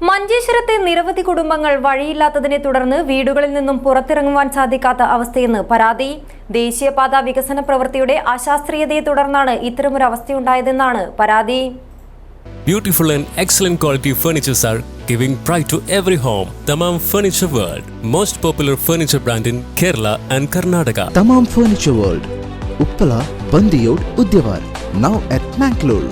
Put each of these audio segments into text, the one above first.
മഞ്ചേശ്വരത്തെ നിരവധി കുടുംബങ്ങൾ വഴിയില്ലാത്തതിനെ തുടർന്ന് വീടുകളിൽ നിന്നും പുറത്തിറങ്ങുവാൻ സാധിക്കാത്ത അവസ്ഥയെന്ന് പരാതി. ദേശീയപാത വികസന പ്രവൃത്തിയുടെ അശാസ്ത്രീയതയെ തുടർന്നാണ് ഇത്തരമൊരു അവസ്ഥയുണ്ടായതെന്നാണ് പരാതി. Beautiful and excellent quality furnitures are giving pride to every home Thamam furniture world most popular furniture brand in Kerala and Karnataka Thamam furniture world Uppala Bandiyod Udyavar now at Mangalore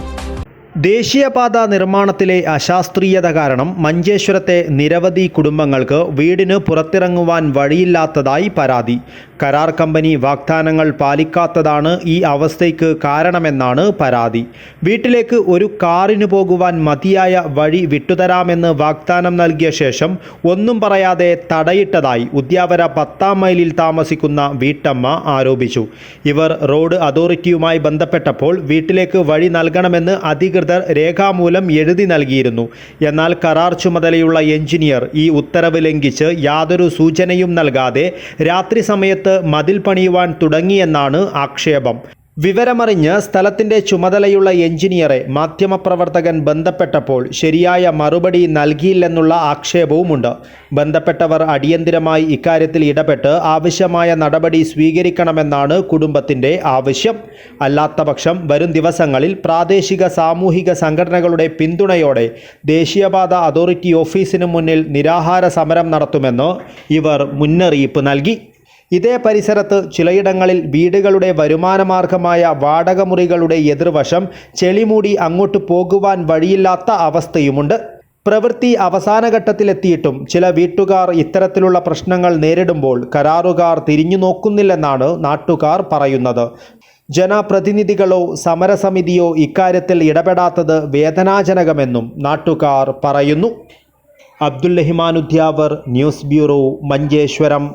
ദേശീയപാത നിർമ്മാണത്തിലെ അശാസ്ത്രീയത കാരണം മഞ്ചേശ്വരത്തെ നിരവധി കുടുംബങ്ങൾക്ക് വീടിന് പുറത്തിറങ്ങുവാൻ വഴിയില്ലാത്തതായി പരാതി. കരാർ company വാഗ്ദാനങ്ങൾ പാലിക്കാത്തതാണ് ഈ അവസ്ഥയ്ക്ക് കാരണമെന്നാണ് പരാതി. വീട്ടിലേക്ക് ഒരു കാറിന് പോകുവാൻ മതിയായ വഴി വിട്ടുതരാമെന്ന് വാഗ്ദാനം നൽകിയ ശേഷം ഒന്നും പറയാതെ തടയിട്ടതായി ഉദ്യാവര പത്താം മൈലിൽ താമസിക്കുന്ന വീട്ടമ്മ ആരോപിച്ചു. ഇവർ റോഡ് അതോറിറ്റിയുമായി ബന്ധപ്പെട്ടപ്പോൾ വീട്ടിലേക്ക് വഴി നൽകണമെന്ന് അധികൃതർ രേഖാമൂലം എഴുതി നൽകിയിരുന്നു. എന്നാൽ കരാർ ചുമതലയുള്ള എഞ്ചിനീയർ ഈ ഉത്തരവ് ലംഘിച്ച് യാതൊരു സൂചനയും നൽകാതെ രാത്രി സമയത്ത് മതിൽ പണിയുവാൻ തുടങ്ങിയെന്നാണ് ആക്ഷേപം. വിവരമറിഞ്ഞ് സ്ഥലത്തിന്റെ ചുമതലയുള്ള എഞ്ചിനീയറെ മാധ്യമപ്രവർത്തകൻ ബന്ധപ്പെട്ടപ്പോൾ ശരിയായ മറുപടി നൽകിയില്ലെന്നുള്ള ആക്ഷേപവുമുണ്ട്. ബന്ധപ്പെട്ടവർ അടിയന്തിരമായി ഇക്കാര്യത്തിൽ ഇടപെട്ട് ആവശ്യമായ നടപടി സ്വീകരിക്കണമെന്നാണ് കുടുംബത്തിന്റെ ആവശ്യം. അല്ലാത്തപക്ഷം വരും ദിവസങ്ങളിൽ പ്രാദേശിക സാമൂഹിക സംഘടനകളുടെ പിന്തുണയോടെ ദേശീയപാത അതോറിറ്റി ഓഫീസിന് മുന്നിൽ നിരാഹാര സമരം നടത്തുമെന്ന് ഇവർ മുന്നറിയിപ്പ് നൽകി. ഇതേ പരിസരത്ത് ചിലയിടങ്ങളിൽ വീടുകളുടെ വരുമാനമാർഗമായ വാടകമുറികളുടെ എതിർവശം ചെളിമൂടി അങ്ങോട്ട് പോകുവാൻ വഴിയില്ലാത്ത അവസ്ഥയുമുണ്ട്. പ്രവൃത്തി അവസാനഘട്ടത്തിലെത്തിയിട്ടും ചില വീട്ടുകാർ ഇത്തരത്തിലുള്ള പ്രശ്നങ്ങൾ നേരിടുമ്പോൾ കരാറുകാർ തിരിഞ്ഞു നോക്കുന്നില്ലെന്നാണ് നാട്ടുകാർ പറയുന്നത്. ജനപ്രതിനിധികളോ സമരസമിതിയോ ഇക്കാര്യത്തിൽ ഇടപെടാത്തത് വേദനാജനകമെന്നും നാട്ടുകാർ പറയുന്നു. Abdul Rahiman Udyavar news bureau Manjeshwaram.